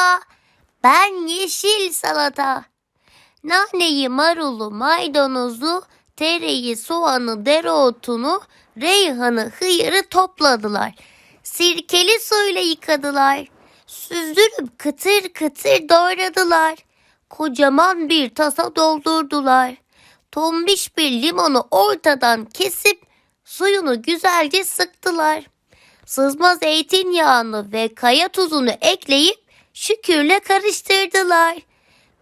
Merhaba, ben Yeşil Salata. Naneyi, marulu, maydanozu, tereyi, soğanı, dereotunu, reyhanı, hıyarı topladılar. Sirkeli suyla yıkadılar. Süzdürüp kıtır kıtır doğradılar. Kocaman bir tasa doldurdular. Tombiş bir limonu ortadan kesip suyunu güzelce sıktılar sızma zeytinyağını ve kaya tuzunu ekleyip şükürle karıştırdılar.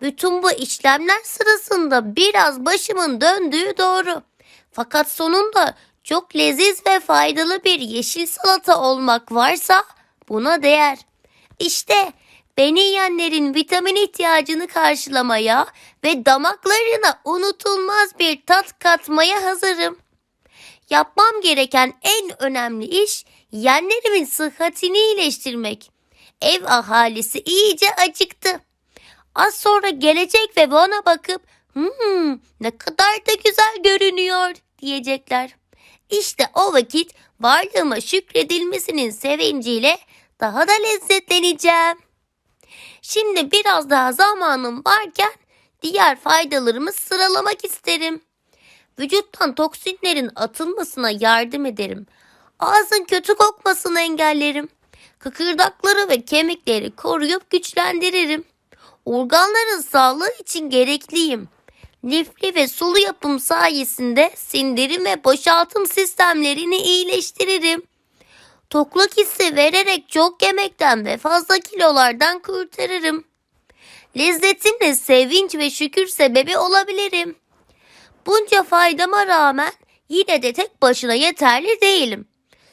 Bütün bu işlemler sırasında biraz başımın döndüğü doğru. Fakat sonunda çok leziz ve faydalı bir yeşil salata olmak varsa buna değer. İşte beni yiyenlerin vitamin ihtiyacını karşılamaya ve damaklarına unutulmaz bir tat katmaya hazırım. Yapmam gereken en önemli iş yeğenlerimin sıhhatini iyileştirmek. Ev ahalisi iyice acıktı. Az sonra gelecek ve bana bakıp hmm, ne kadar da güzel görünüyor diyecekler. İşte o vakit varlığıma şükredilmesinin sevinciyle daha da lezzetleneceğim. Şimdi biraz daha zamanım varken diğer faydalarımı sıralamak isterim. Vücuttan toksinlerin atılmasına yardım ederim. Ağzın kötü kokmasını engellerim. Kıkırdakları ve kemikleri koruyup güçlendiririm. Organların sağlığı için gerekliyim. Lifli ve sulu yapım sayesinde sindirim ve boşaltım sistemlerini iyileştiririm. Tokluk hissi vererek çok yemekten ve fazla kilolardan kurtarırım. Lezzetimle sevinç ve şükür sebebi olabilirim. Bunca faydama rağmen yine de tek başına yeterli değilim.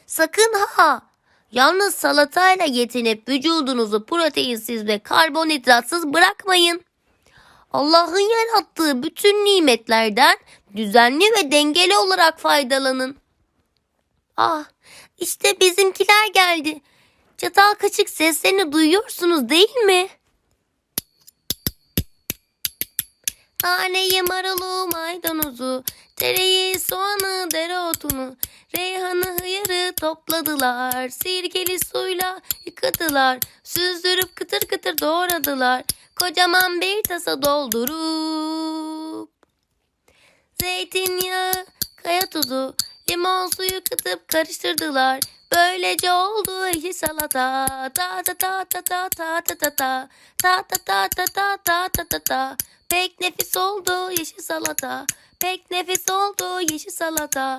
Sakın ha! Yalnız salatayla yetinip vücudunuzu proteinsiz ve karbonhidratsız bırakmayın. Allah'ın yarattığı bütün nimetlerden düzenli ve dengeli olarak faydalanın. Ah, işte bizimkiler geldi. Çatal kaçık seslerini duyuyorsunuz değil mi? Naneyi, marulu, maydanozu, tereyi, soğanı, dereotunu, reyhanı, hıyarı topladılar. Sirkeli suyla yıkadılar. Süzdürüp kıtır kıtır doğradılar. Kocaman bir tasa doldurup. Zeytinyağı, kaya tuzu, limon suyu katıp karıştırdılar. Böylece oldu yeşil salata. Ta ta ta ta ta ta ta ta ta. Ta ta ta ta ta ta ta ta ta. Pek nefis oldu yeşil salata. Pek nefis oldu yeşil salata.